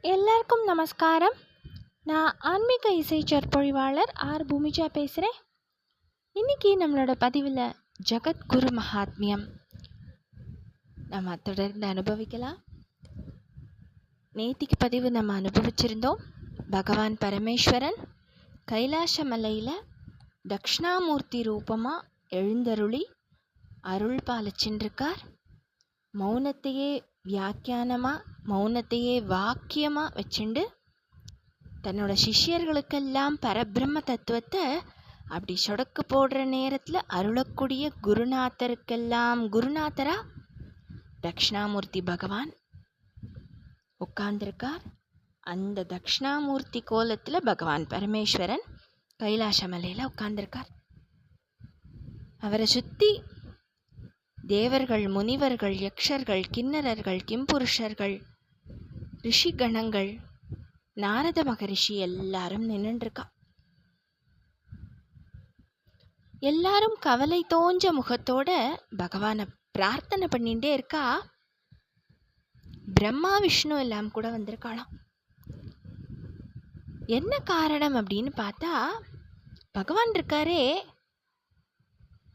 எல்லாருக்கும் நமஸ்காரம். நான் ஆன்மீக இசை சொற்பொழிவாளர் ஆர். பூமிஜா பேசுகிறேன் இன்னைக்கு நம்மளோட பதிவில் ஜகத்குரு மகாத்மியம். நம்ம தொடர்ந்து அனுபவிக்கலாம். நேத்திக்கு பதிவு நம்ம அனுபவிச்சிருந்தோம். பகவான் பரமேஸ்வரன் கைலாச மலையில் தக்ஷணாமூர்த்தி ரூபமாக எழுந்தருளி அருள் பாலிச்சுருக்கார் மௌனத்தையே வியாக்கியானமாக மௌனத்தையே வாக்கியமாக வச்சுண்டு தன்னோட சிஷ்யர்களுக்கெல்லாம் பரபிரம்ம தத்துவத்தை அப்படி சொடக்கு போடுற நேரத்தில் அருளக்கூடிய குருநாதருக்கெல்லாம் குருநாதரா? தக்ஷணாமூர்த்தி பகவான் உட்கார்ந்திருக்கார். அந்த தக்ஷணாமூர்த்தி கோலத்தில் பகவான் பரமேஸ்வரன் கைலாச மலையில் உட்கார்ந்திருக்கார். அவரை சுற்றி தேவர்கள் முனிவர்கள் யக்ஷர்கள் கிண்ணரர்கள் கிம்புருஷர்கள் ரிஷிகணங்கள் நாரத மகரிஷி எல்லாரும் நின்றுருக்கா எல்லாரும் கவலை தோஞ்ச முகத்தோட பகவானை பிரார்த்தனை பண்ணிகிட்டே இருக்கா? பிரம்மா விஷ்ணு எல்லாம் கூட வந்திருக்காளாம். என்ன காரணம் அப்படின்னு பார்த்தா பகவான் இருக்காரே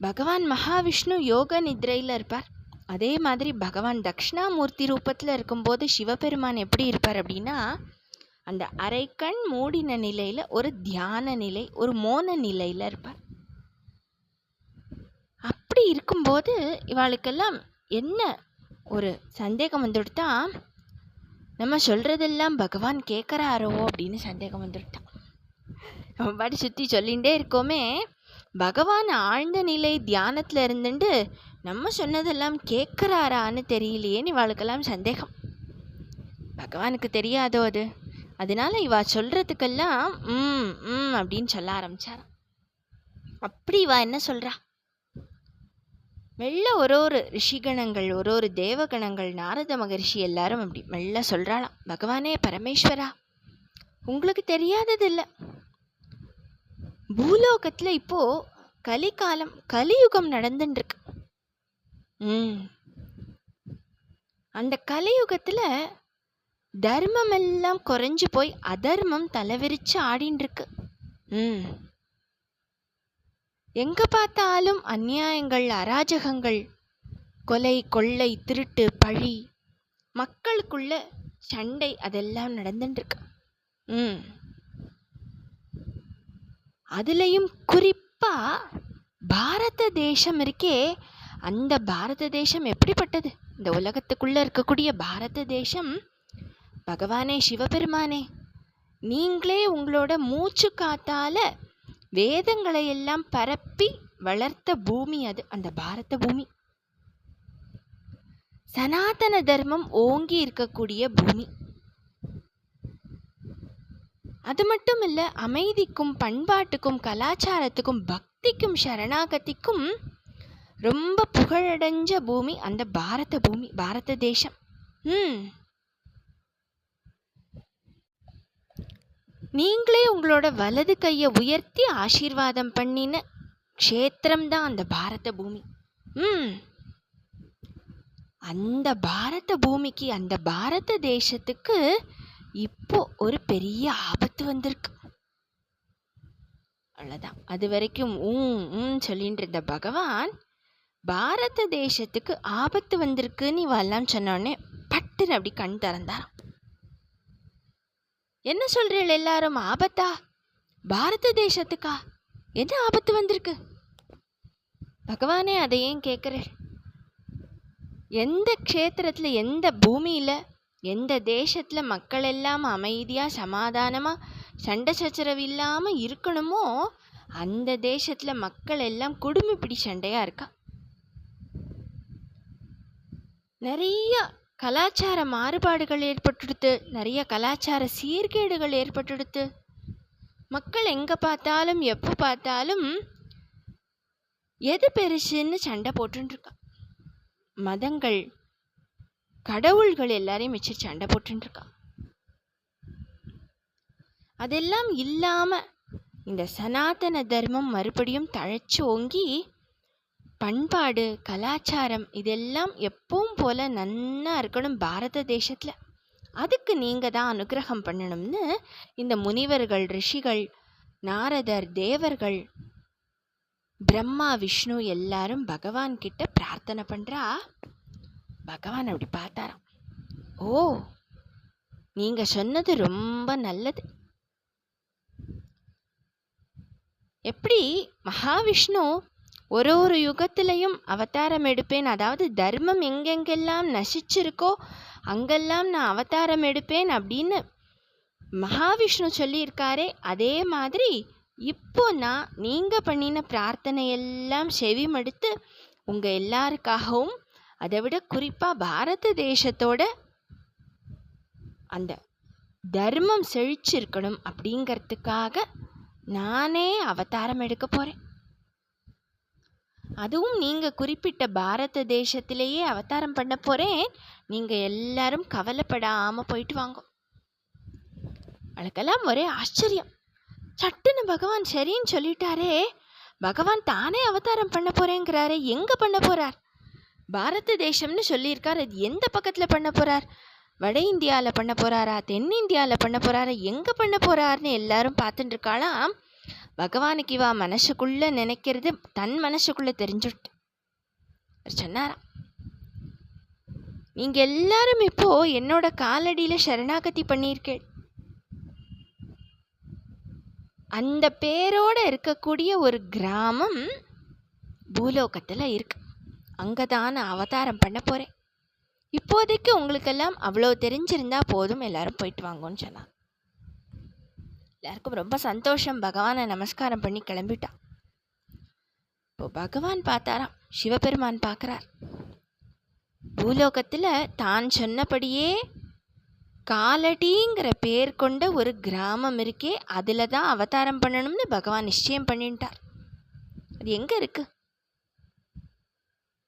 பகவான் மகாவிஷ்ணு யோக நித்ரையில் இருப்பார். அதே மாதிரி பகவான் தக்ஷணாமூர்த்தி ரூபத்தில் இருக்கும்போது சிவபெருமான் எப்படி இருப்பார் அப்படின்னா அந்த அரைக்கண் மூடின நிலையில் ஒரு தியான நிலை ஒரு மோன நிலையில் இருப்பார். அப்படி இருக்கும்போது இவாளுக்கெல்லாம் என்ன ஒரு சந்தேகம் வந்துடுத்தா நம்ம சொல்கிறதெல்லாம் பகவான் கேட்குறாரோ அப்படின்னு சந்தேகம் வந்துடுட்டான் நம்ம பாடி சுற்றி சொல்லிகிட்டே இருக்கோமே பகவான் ஆழ்ந்த நிலை தியானத்தில் இருந்துட்டு நம்ம சொன்னதெல்லாம் கேட்குறாரான்னு தெரியலையேன்னு இவாளுக்கெல்லாம் சந்தேகம். பகவானுக்கு தெரியாதோ அது? அதனால இவா சொல்கிறதுக்கெல்லாம் ம் ம் அப்படின்னு சொல்ல ஆரம்பிச்சாராம். அப்படி இவா என்ன சொல்கிறா மெல்ல ஒரு ஒரு ரிஷிகணங்கள் ஒரு ஒரு தேவகணங்கள் நாரத மகரிஷி எல்லாரும் அப்படி மெல்ல சொல்கிறாளாம் பகவானே பரமேஸ்வரா உங்களுக்கு தெரியாததில்லை. பூலோகத்தில் இப்போது கலிகாலம் கலியுகம் நடந்துட்டுருக்கு ம். அந்த கலியுகத்தில் தர்மம் எல்லாம் குறைஞ்சு போய் அதர்மம் தலைவிரிச்சு ஆடின்ட்டுருக்கு ம். எங்கே பார்த்தாலும் அந்நியாயங்கள் அராஜகங்கள் கொலை கொள்ளை திருட்டு பழி மக்களுக்குள்ள சண்டை அதெல்லாம் நடந்துட்டுருக்கு ம். அதுலேயும் குறிப்பாக அப்பா பாரத தேசம் இருக்கே. அந்த பாரத தேசம் எப்படிப்பட்டது? இந்த உலகத்துக்குள்ளே இருக்கக்கூடிய பாரத தேசம் பகவானே சிவபெருமானே நீங்களே உங்களோட மூச்சு காத்தால் வேதங்களை எல்லாம் பரப்பி வளர்த்த பூமி அது அந்த பாரத பூமி. சனாதன தர்மம் ஓங்கி இருக்கக்கூடிய பூமி. அது மட்டும் இல்லை அமைதிக்கும் பண்பாட்டுக்கும் கலாச்சாரத்துக்கும் பக்திக்கும் சரணாகதிக்கும் ரொம்ப புகழடைஞ்ச பூமி அந்த பாரத பூமி பாரத தேசம். ம். நீங்களே உங்களோட வலது கையை உயர்த்தி ஆசீர்வாதம் பண்ணின க்ஷேத்திரம்தான் அந்த பாரத பூமி. ம். அந்த பாரத பூமிக்கு அந்த பாரத தேசத்துக்கு இப்போ ஒரு பெரிய ஆபத்து வந்திருக்கு. அவ்வளோதான் அது வரைக்கும் ஊம் ஊம் சொல்லிட்டு இருந்த பகவான் பாரத தேசத்துக்கு ஆபத்து வந்திருக்குன்னு இவெல்லாம் சொன்னோடனே பட்டுன்னு அப்படி கண் திறந்தாராம். என்ன சொல்றீள் எல்லாரும்? ஆபத்தா? பாரத தேசத்துக்கா? என்ன ஆபத்து வந்திருக்கு? பகவானே அதை ஏன் கேட்குறேன் எந்த க்ஷேத்திரத்தில் எந்த பூமியில் எந்த தேசத்தில் மக்கள் எல்லாம் அமைதியாக சமாதானமாக சண்டை சச்சரவு இல்லாமல் இருக்கணுமோ அந்த தேசத்தில் மக்கள் எல்லாம் குடும்பி பிடி சண்டையாக இருக்கா? நிறைய கலாச்சார மாறுபாடுகள் ஏற்பட்டுடுத்து நிறைய கலாச்சார சீர்கேடுகள் ஏற்பட்டுடுத்து மக்கள் எங்கே பார்த்தாலும் எப்போ பார்த்தாலும் எது பெருசுன்னு சண்டை போட்டுருக்கா மதங்கள் கடவுள்கள் எல்லாரையும் வச்சு சண்டை போட்டுருக்கான் அதெல்லாம் இல்லாமல் இந்த சனாதன தர்மம் மறுபடியும் தழைச்சு ஓங்கி பண்பாடு கலாச்சாரம் இதெல்லாம் எப்பவும் போல நன்னா இருக்கணும் பாரத தேசத்தில். அதுக்கு நீங்கள் தான் அனுகிரகம் பண்ணணும்னு இந்த முனிவர்கள் ரிஷிகள் நாரதர் தேவர்கள் பிரம்மா விஷ்ணு எல்லாரும் பகவான்கிட்ட பிரார்த்தனை பண்ணுறா பகவான் அப்படி பார்த்தாராம். ஓ நீங்கள் சொன்னது ரொம்ப நல்லது. எப்படி மகாவிஷ்ணு ஒரு ஒரு யுகத்திலையும் அவதாரம் எடுப்பேன்? அதாவது தர்மம் எங்கெங்கெல்லாம் நசிச்சிருக்கோ அங்கெல்லாம் நான் அவதாரம் எடுப்பேன்? அப்படின்னு மகாவிஷ்ணு சொல்லியிருக்காரே. அதே மாதிரி இப்போ நான் நீங்கள் பண்ணின பிரார்த்தனையெல்லாம் செவிமடுத்து உங்கள் எல்லாருக்காகவும் அதை விட குறிப்பாக பாரத தேசத்தோட அந்த தர்மம் செழிச்சிருக்கணும் அப்படிங்கிறதுக்காக நானே அவதாரம் எடுக்க போகிறேன் அதுவும் நீங்கள் குறிப்பிட்ட பாரத தேசத்திலேயே அவதாரம் பண்ண போகிறேன் நீங்கள் எல்லாரும் கவலைப்படாமல் போயிட்டு வாங்க. அவளுக்கெல்லாம் ஒரே ஆச்சரியம். சட்டுன்னு பகவான் சரின்னு சொல்லிட்டாரே. பகவான் தானே அவதாரம் பண்ண போகிறேங்கிறாரே எங்கே பண்ண போகிறார் பாரத தேசம்னு சொல்லியிருக்கார். அது எந்த பக்கத்தில் பண்ண போகிறார் வட இந்தியாவில் பண்ண போகிறாரா தென்னிந்தியாவில் பண்ண போகிறாரா எங்கே பண்ண போகிறாருன்னு எல்லாரும் பார்த்துட்டு இருக்காளாம் பகவானுக்கு இவா மனசுக்குள்ள நினைக்கிறது தன் மனசுக்குள்ளே தெரிஞ்சுட்டு சொன்னாரா நீங்கள் எல்லாரும் இப்போ என்னோட காலடியில் சரணாகதி பண்ணியிருக்கேன் அந்த பேரோட இருக்கக்கூடிய ஒரு கிராமம் பூலோகத்தில் இருக்கு. அங்கே தான் நான் அவதாரம் பண்ண போகிறேன் இப்போதைக்கு உங்களுக்கெல்லாம் அவ்வளோ தெரிஞ்சிருந்தா போதும் எல்லாரும் போயிட்டு வாங்கன்னு சொன்னான். எல்லாருக்கும் ரொம்ப சந்தோஷம். பகவானை நமஸ்காரம் பண்ணி கிளம்பிட்டான். இப்போ பகவான் பார்த்தாராம் சிவபெருமான் பார்க்குறார். பூலோகத்தில் தான் சொன்னபடியே காலடிங்கிற பேர் கொண்ட ஒரு கிராமம் இருக்கே அதில் தான் அவதாரம் பண்ணணும்னு பகவான் நிச்சயம் பண்ணிட்டார். அது எங்கே இருக்குது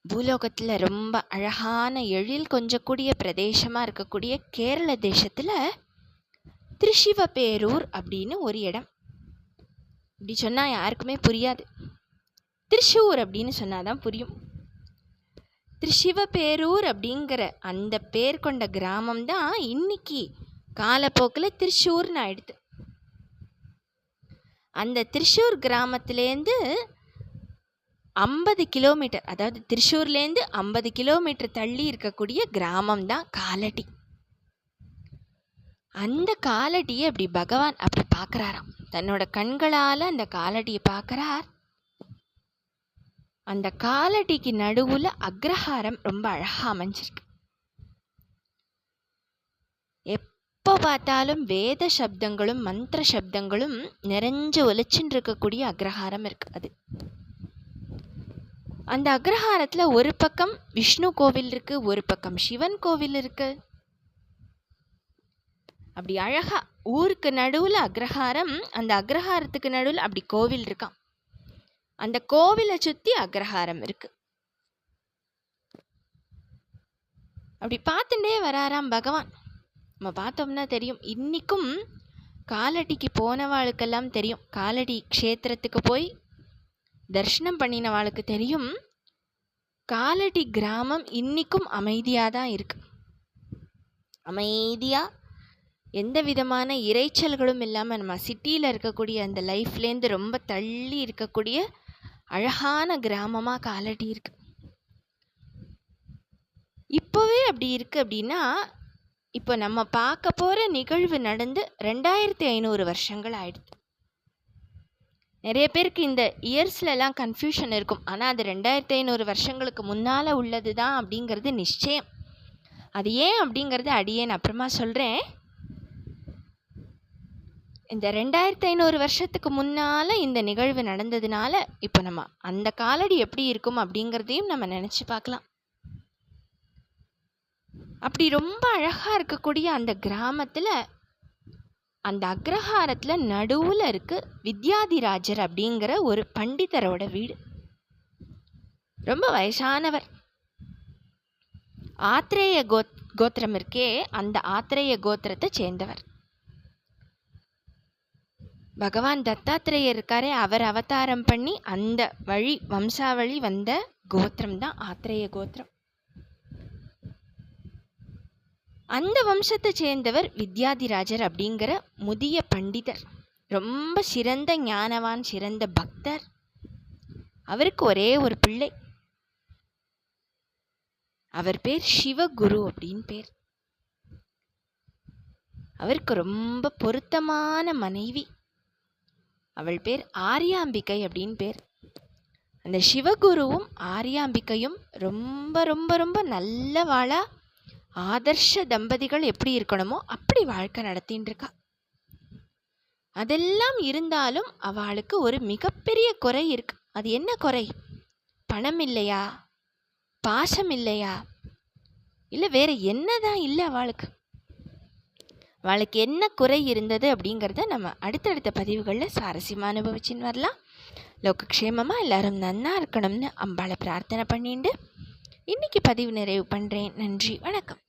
பூலோகத்தில் ரொம்ப அழகான எழில் கொஞ்சக்கூடிய பிரதேசமாக இருக்கக்கூடிய கேரள தேசத்தில் திருஷிவபேரூர் அப்படின்னு ஒரு இடம். இப்படி சொன்னால் யாருக்குமே புரியாது. திருஷூர் அப்படின்னு சொன்னால் தான் புரியும் திருஷிவபேரூர் அப்படிங்கிற அந்த பேர் கொண்ட கிராமம் தான் இன்னைக்கு காலப்போக்கில் திருச்சூர்னு ஆயிடுது. அந்த திருச்சூர் கிராமத்துலேருந்து ஐம்பது கிலோமீட்டர் அதாவது திருச்சூர்லேருந்து ஐம்பது கிலோமீட்டர் தள்ளி இருக்கக்கூடிய கிராமம் தான் காலடி. அந்த காலடியை அப்படி பகவான் அப்படி பார்க்குறாராம். தன்னோட கண்களால் அந்த காலடியை பார்க்குறார். அந்த காலடிக்கு நடுவில் அக்ரஹாரம் ரொம்ப அழகாக அமைஞ்சிருக்கு. எப்போ பார்த்தாலும் வேத சப்தங்களும் மந்திர சப்தங்களும் நிறைஞ்சு ஒலிச்சுட்டு இருக்கக்கூடிய அக்ரஹாரம் இருக்குது அது. அந்த அக்ரஹாரத்தில் ஒரு பக்கம் விஷ்ணு கோவில் இருக்குது ஒரு பக்கம் சிவன் கோவில் இருக்குது அப்படி அழகாக ஊருக்கு நடுவில் அக்ரஹாரம் அந்த அக்ரஹாரத்துக்கு நடுவில் அப்படி கோவில் இருக்கான் அந்த கோவிலை சுற்றி அக்ரஹாரம் இருக்குது அப்படி பார்த்துட்டே வராராம் பகவான். நம்ம பார்த்தோம்னா தெரியும். இன்றைக்கும் காலடிக்கு போனவாளுக்கெல்லாம் தெரியும். காலடி க்ஷேத்திரத்துக்கு போய் தர்ஷனம் பண்ணினவாளுக்கு தெரியும். காலடி கிராமம் இன்னிக்கும் அமைதியாக தான் இருக்கு. அமைதியாக எந்த விதமான இரைச்சல்களும் இல்லாமல் நம்ம சிட்டியில் இருக்கக்கூடிய அந்த லைஃப்லேருந்து ரொம்ப தள்ளி இருக்கக்கூடிய அழகான கிராமமாக காலடி இருக்கு. இப்போவே அப்படி இருக்குது அப்படின்னா இப்போ நம்ம பார்க்க போகிற நிகழ்வு நடந்து ரெண்டாயிரத்தி ஐநூறு வருஷங்கள் ஆயிடுது. நிறைய பேருக்கு இந்த இயர்ஸ்லலாம் கன்ஃபியூஷன் இருக்கும். ஆனால் அது ரெண்டாயிரத்தி ஐநூறு வருஷங்களுக்கு முன்னால் உள்ளது தான் அப்படிங்கிறது நிச்சயம். அது ஏன் அப்படிங்கிறது அடியேன் அப்புறமா சொல்கிறேன் இந்த ரெண்டாயிரத்தி ஐநூறு வருஷத்துக்கு முன்னால் இந்த நிகழ்வு நடந்ததுனால இப்போ நம்ம அந்த காலடி எப்படி இருக்கும் அப்படிங்கிறதையும் நம்ம நினச்சி பார்க்கலாம். அப்படி ரொம்ப அழகாக இருக்கக்கூடிய அந்த கிராமத்தில் அந்த அக்ரஹாரத்தில் நடுவில் இருக்கு வித்யாதிராஜர் அப்படிங்கிற ஒரு பண்டிதரோட வீடு. ரொம்ப வயசானவர். ஆத்திரேய கோத் கோத்திரம் இருக்கே அந்த ஆத்திரேய கோத்திரத்தை சேர்ந்தவர். பகவான் தத்தாத்திரேயர் இருக்காரே அவர் அவதாரம் பண்ணி அந்த வழி வம்சாவழி வந்த கோத்திரம் தான் ஆத்திரேய கோத்திரம். அந்த வம்சத்தை சேர்ந்தவர் வித்யாதிராஜர் அப்படிங்கிற முதிய பண்டிதர். ரொம்ப சிறந்த ஞானவான் சிறந்த பக்தர். அவருக்கு ஒரே ஒரு பிள்ளை. அவர் பேர் சிவகுரு அப்படின்னு பேர். அவருக்கு ரொம்ப பொருத்தமான மனைவி. அவள் பேர் ஆரியாம்பிகை அப்படின்னு பேர். அந்த சிவகுருவும் ஆரியாம்பிக்கையும் ரொம்ப ரொம்ப ரொம்ப நல்ல வாழா ஆதர்ஷ தம்பதிகள் எப்படி இருக்கணுமோ அப்படி வாழ்க்கை நடத்தின்னு இருக்கா அதெல்லாம் இருந்தாலும் அவளுக்கு ஒரு மிகப்பெரிய குறை இருக்கு. அது என்ன குறை? பணம் இல்லையா? பாசம் இல்லையா? இல்லை வேற என்னதான் இல்லை அவளுக்கு. அவளுக்கு என்ன குறை இருந்தது அப்படிங்கிறத நம்ம அடுத்தடுத்த பதிவுகளில் சுவாரஸ்யமாக அனுபவிச்சுன்னு வரலாம். லோகக்ஷேமமாக எல்லாரும் நன்னா இருக்கணும்னு அம்பாளை பிரார்த்தனை பண்ணிட்டு இன்னைக்கு பதிவு நிறைவு பண்ணுறேன் நன்றி வணக்கம்.